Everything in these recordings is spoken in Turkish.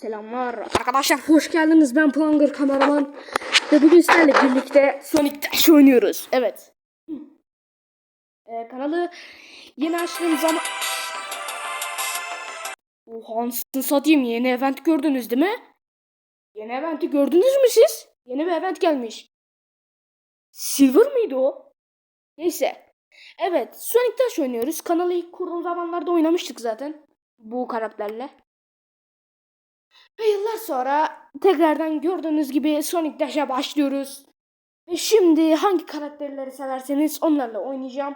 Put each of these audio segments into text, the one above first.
Selamlar. Arkadaşlar hoş geldiniz. Ben Planger kameraman ve bugün sizlerle birlikte Sonic Dash oynuyoruz. Evet. Ee, kanalı yeni açtığım zaman Oha anasını satayım. Yeni event gördünüz değil mi? Yeni eventi gördünüz mü siz? Yeni bir event gelmiş. Silver mıydı o? Neyse. Evet Sonic Dash oynuyoruz. Kanalı ilk kurulu zamanlarda oynamıştık zaten bu karakterle ve yıllar sonra tekrardan gördüğünüz gibi Sonic Dash'a başlıyoruz. Ve şimdi hangi karakterleri severseniz onlarla oynayacağım.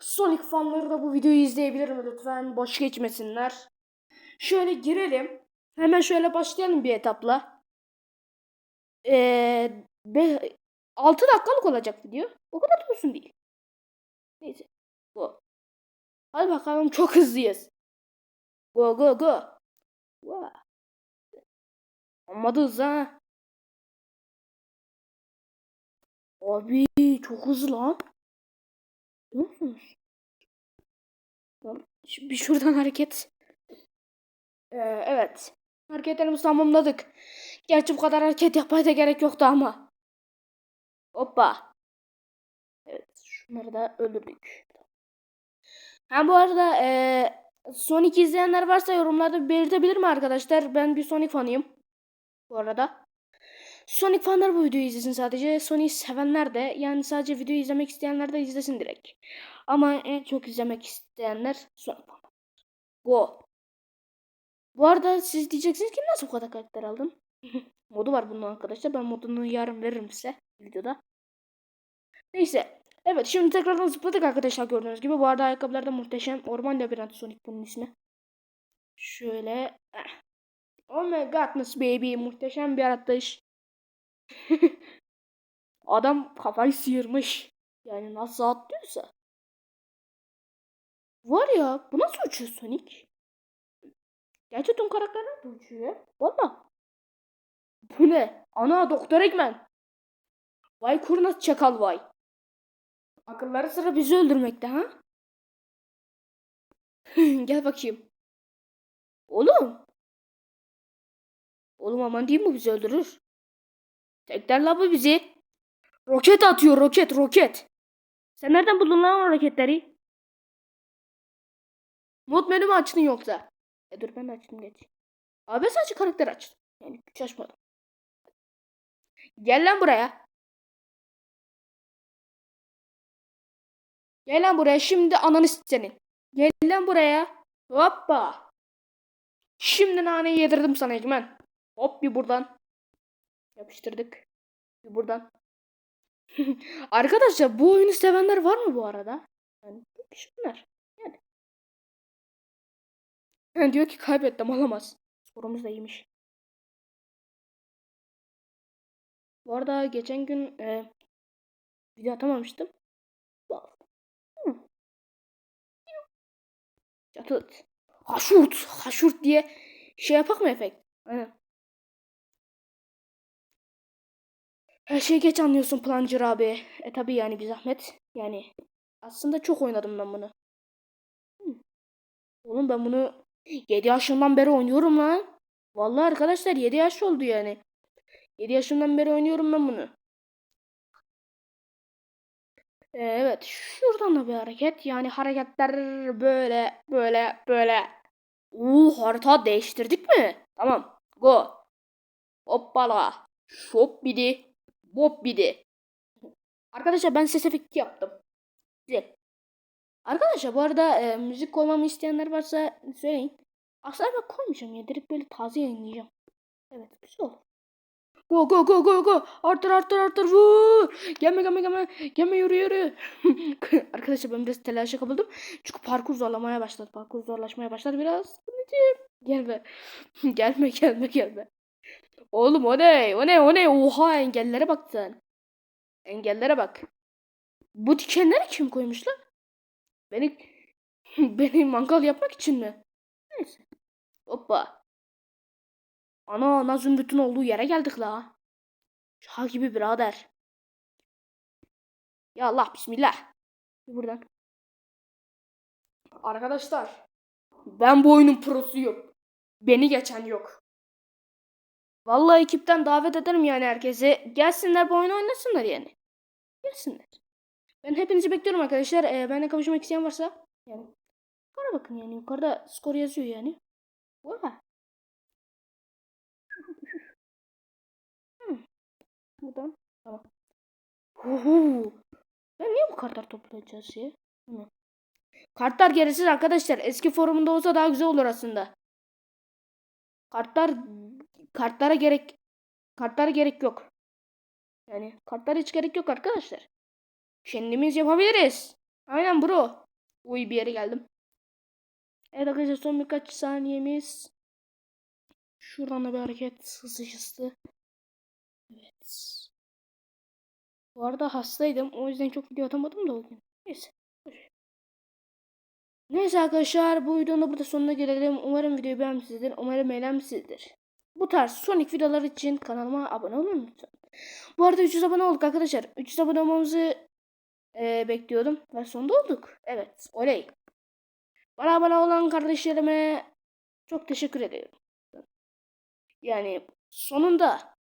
Sonic fanları da bu videoyu izleyebilir mi lütfen? Boş geçmesinler. Şöyle girelim. Hemen şöyle başlayalım bir etapla. Ee, be, 6 dakikalık olacak video. O kadar da uzun değil. Neyse. Go. Hadi bakalım çok hızlıyız. Go go go. Wow. Amma hızlı ha. Abi çok hızlı lan. Biliyor musunuz? Bir şuradan hareket. Ee, evet. Hareketlerimizi tamamladık. Gerçi bu kadar hareket yapmaya da gerek yoktu ama. Hoppa. Evet. Şunları da öldürdük. Ha bu arada ee, Sonic izleyenler varsa yorumlarda belirtebilir mi arkadaşlar? Ben bir Sonic fanıyım bu arada. Sonic fanlar bu videoyu izlesin sadece. Sonic sevenler de yani sadece videoyu izlemek isteyenler de izlesin direkt. Ama en çok izlemek isteyenler Sonic fanlar. Go. Bu arada siz diyeceksiniz ki nasıl bu kadar karakter aldın? Modu var bunun arkadaşlar. Ben modunu yarın veririm size videoda. Neyse. Evet şimdi tekrardan zıpladık arkadaşlar gördüğünüz gibi. Bu arada ayakkabılar da muhteşem. Orman labirenti Sonic bunun ismi. Şöyle. eh. Oh my godness baby. Muhteşem bir atlayış. Adam kafayı sıyırmış. Yani nasıl atlıyorsa. Var ya bu nasıl uçuyor Sonic? Gerçi tüm karakterler de uçuyor. Valla. Bu ne? Ana Doktor Eggman. Vay kurnaz çakal vay. Akılları sıra bizi öldürmekte ha? Gel bakayım. Oğlum. Oğlum aman diyeyim mi bizi öldürür. Tekler la bu bizi. Roket atıyor roket roket. Sen nereden buldun lan o roketleri? Mod menü mü açtın yoksa? E dur ben açtım geç. Abi sadece karakter açtım. Yani hiç açmadım. Gel lan buraya. Gel lan buraya şimdi ananı senin. Gel lan buraya. Hoppa. Şimdi naneyi yedirdim sana Ecmen. Hop bir buradan. Yapıştırdık. Bir buradan. Arkadaşlar bu oyunu sevenler var mı bu arada? Yani kişiler. Yani. Yani diyor ki kaybettim alamaz. Sorumuz da iyiymiş. Bu arada geçen gün e, video atamamıştım. Çatıt. Haşurt. Haşurt diye şey yapak mı efekt? Aynen. Her şeyi geç anlıyorsun Plunger abi. E tabi yani bir zahmet. Yani aslında çok oynadım ben bunu. Hı. Oğlum ben bunu 7 yaşından beri oynuyorum lan. Vallahi arkadaşlar 7 yaş oldu yani. 7 yaşından beri oynuyorum ben bunu. Ee, evet şuradan da bir hareket. Yani hareketler böyle böyle böyle. Uuu harita değiştirdik mi? Tamam. Go. Hoppala. Şop bidi. Bop bidi. Arkadaşlar ben ses efekti yaptım. Güzel. Arkadaşlar bu arada e, müzik koymamı isteyenler varsa söyleyin. Aslında ben koymayacağım ya. Direkt böyle taze yayınlayacağım. Evet güzel olur. Go go go go go. Arttır arttır arttır. Vur. Gelme gelme gelme. Gelme yürü yürü. Arkadaşlar ben biraz telaşa kapıldım. Çünkü parkur zorlamaya başladı. Parkur zorlaşmaya başladı biraz. Anneciğim. Gelme. gelme gelme gelme. Oğlum o ne? O ne? O ne? Oha engellere bak sen. Engellere bak. Bu dikenleri kim koymuş lan? Beni beni mangal yapmak için mi? Neyse. Hoppa. Ana ana zümrütün olduğu yere geldik la. Şaka gibi birader. Ya Allah bismillah. Buradan. Arkadaşlar. Ben bu oyunun prosuyum. Beni geçen yok. Vallahi ekipten davet ederim yani herkese. Gelsinler bu oyunu oynasınlar yani. Gelsinler. Ben hepinizi bekliyorum arkadaşlar. Ee, benimle kavuşmak isteyen varsa yani yukarı bakın yani yukarıda skor yazıyor yani. Vay. Hmm. Buradan tamam. Oho. Ben niye bu kartlar toplayacağız ya? Hı. Kartlar gereksiz arkadaşlar. Eski forumunda olsa daha güzel olur aslında. Kartlar kartlara gerek kartlara gerek yok. Yani kartlara hiç gerek yok arkadaşlar. Kendimiz yapabiliriz. Aynen bro. Uy bir yere geldim. Evet arkadaşlar son birkaç saniyemiz. Şuradan da bir hareket hızlı hızlı. Evet. Bu arada hastaydım. O yüzden çok video atamadım da o gün. Neyse. Neyse arkadaşlar bu videonun da burada sonuna gelelim. Umarım videoyu beğenmişsinizdir. Umarım eğlenmişsinizdir. Bu tarz Sonic videolar için kanalıma abone olun lütfen. Bu arada 300 abone olduk arkadaşlar. 300 abone olmamızı e, bekliyordum. Ve sonunda olduk. Evet. Oley. Bana abone olan kardeşlerime çok teşekkür ediyorum. Yani sonunda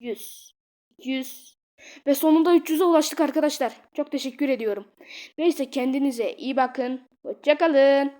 100 200 ve sonunda 300'e ulaştık arkadaşlar. Çok teşekkür ediyorum. Neyse kendinize iyi bakın. Hoşçakalın.